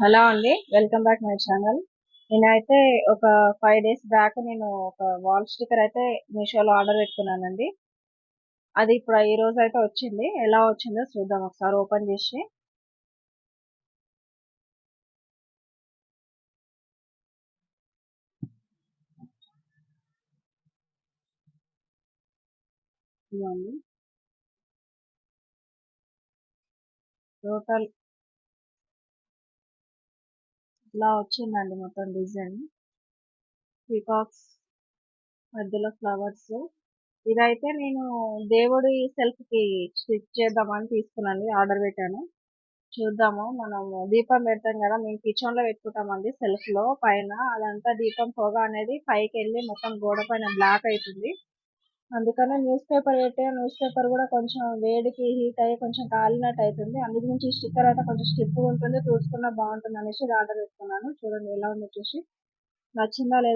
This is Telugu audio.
హలో అండి వెల్కమ్ బ్యాక్ మై ఛానల్. నేనైతే ఒక ఫైవ్ డేస్ బ్యాక్ నేను ఒక వాల్ స్టిక్కర్ అయితే మీషోలో ఆర్డర్ పెట్టుకున్నానండి. అది ఇప్పుడు ఈ రోజు అయితే వచ్చింది. ఎలా వచ్చిందో చూద్దాం ఒకసారి ఓపెన్ చేసి. టోటల్ ఇలా వచ్చిందండి మొత్తం డిజైన్. పీకాక్స్ మధ్యలో ఫ్లవర్స్. ఇదైతే నేను దేవుడి సెల్ఫ్కి స్టిచ్ చేద్దామని తీసుకున్నాను ఆర్డర్ పెట్టాను. చూద్దాము మనం దీపం పెడతాం కదా మేము కిచెన్లో పెట్టుకుంటామండి సెల్ఫ్లో పైన అదంతా దీపం పొగ అనేది పైకి వెళ్ళి మొత్తం గోడ పైన బ్లాక్ అవుతుంది. అందుకనే న్యూస్ పేపర్ పెట్టే న్యూస్ పేపర్ కూడా కొంచెం వేడికి హీట్ అయ్యి కొంచెం కాలినట్టు అవుతుంది అందుకు నుంచి స్టిక్కర్ అయితే కొంచెం స్టిప్ ఉంటుంది. చూసుకున్నా బాగుంటుంది అనేసి ఆర్డర్ పెట్టుకున్నాను. చూడండి ఎలా ఉందో చూసి. నచ్చిందా లేదా